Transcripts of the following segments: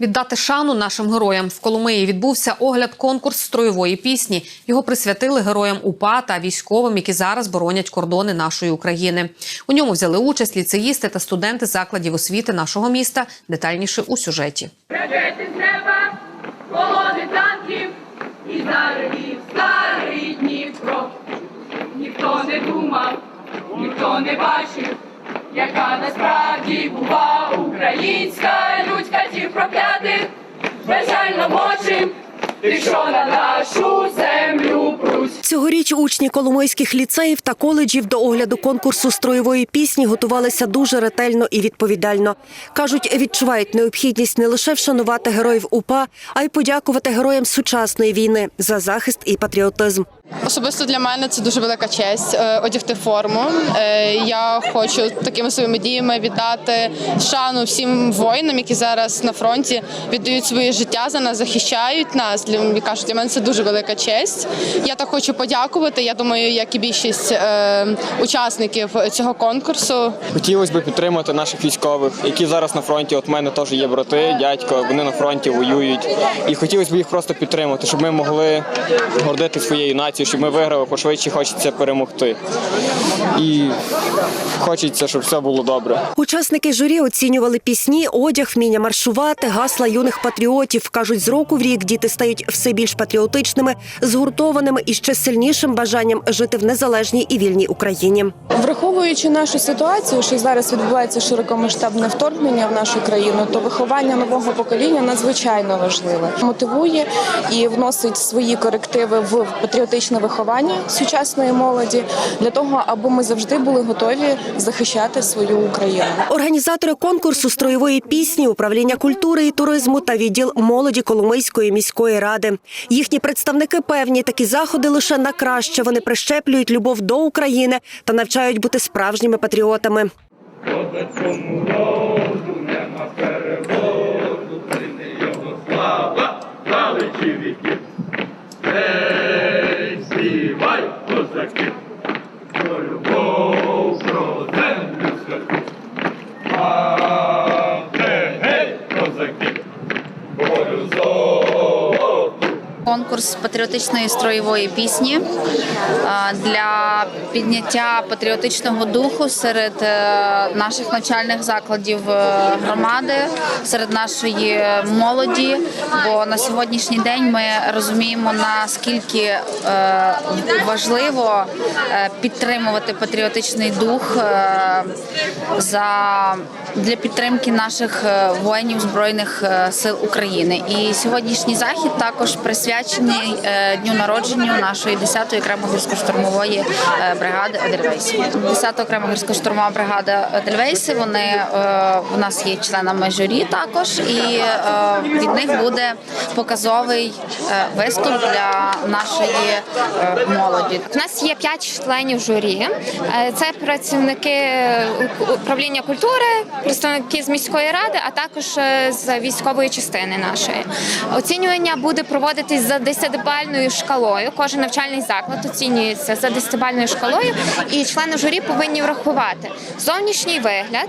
Віддати шану нашим героям в Коломиї відбувся огляд конкурс строєвої пісні. Його присвятили героям УПА та військовим, які зараз боронять кордони нашої України. У ньому взяли участь ліцеїсти та студенти закладів освіти нашого міста. Детальніше у сюжеті. Ракети з неба, колони танків і заревів старий Дніпро. Ніхто не думав, ніхто не бачив, яка насправді була українська проклятих, безжально мочим, тих, що на нашу землю пруть. Цьогоріч учні коломийських ліцеїв та коледжів до огляду конкурсу строєвої пісні готувалися дуже ретельно і відповідально. Кажуть, відчувають необхідність не лише вшанувати героїв УПА, а й подякувати героям сучасної війни за захист і патріотизм. Особисто для мене це дуже велика честь е, одягти форму. Е, Я хочу такими своїми діями віддати шану всім воїнам, які зараз на фронті віддають своє життя за нас, захищають нас. Для кажуть, для мене це дуже велика честь. Я так хочу подякувати. Я думаю, як і більшість е, учасників цього конкурсу. Хотілося б підтримати наших військових, які зараз на фронті. От мене теж є брати, дядько, вони на фронті воюють. І хотілося б їх просто підтримати, щоб ми могли гордити своєю нацією, щоб ми виграли пошвидше, хочеться перемогти. І хочеться, щоб все було добре. Учасники журі оцінювали пісні, одяг, вміння маршувати, гасла юних патріотів. кажуть, з року в рік діти стають все більш патріотичними, згуртованими і ще сильнішим бажанням жити в незалежній і вільній Україні. Враховуючи нашу ситуацію, що зараз відбувається широкомасштабне вторгнення в нашу країну, то виховання нового покоління надзвичайно важливе. Мотивує і вносить свої корективи в патріотичне виховання сучасної молоді для того, аби ми завжди були готові захищати свою Україну. Організатори конкурсу строєвої пісні, управління культури і туризму та відділ молоді Коломийської міської ради. Їхні представники певні такі заходи лише на краще. Вони прищеплюють любов до України та навчають бути справжніми патріотами. Співай, Конкурс патріотичної строєвої пісні для підняття патріотичного духу серед е, наших навчальних закладів е, громади, серед нашої молоді. Бо на сьогоднішній день ми розуміємо наскільки е, важливо е, підтримувати патріотичний дух е, за для підтримки наших е, воїнів збройних е, сил України. І сьогоднішній захід також присвячений е, дню народження нашої 10-ї окремо гірсько-штурмової е, бригади Едельвейс. 10-та окремо гірсько-штурмова бригада Едельвейси. Вони у нас є членами журі також, і від них буде показовий е, виступ для нашої е, молоді. У нас є п'ять членів журі. Е, Це працівники управління культури, представники з міської ради, а також з військової частини нашої. Оцінювання буде проводитись за десятибальною шкалою. Кожен навчальний заклад оцінюється за десятибальною шкалою, і члени журі повинні врахувати зовнішній вигляд,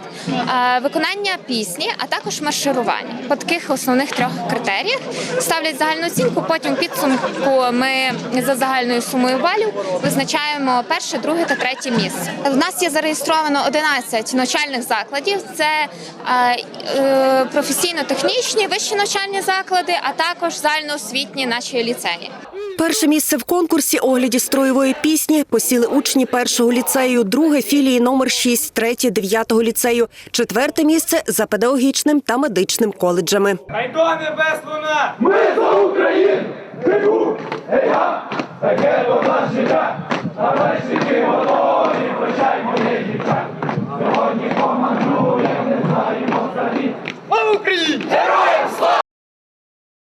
виконання пісні, а також марширування. По таких основних трьох критеріях ставлять загальну оцінку. Потім підсумку ми за загальною сумою балів визначаємо перше, друге та третє місце. У нас є зареєстровано 11 навчальних закладів. Це е, е, професійно-технічні вищі навчальні заклади, а також загальноосвітні наші ліцеї. Перше місце в конкурсі огляді строєвої пісні посіли учні першого ліцею, друге філії номер 6, третє дев'ятого ліцею, четверте місце за педагогічним та медичним коледжами. Хай до небес луна! Ми за Україну! Гей-гу! Гей-га! Таке до нас життя! А вершники готові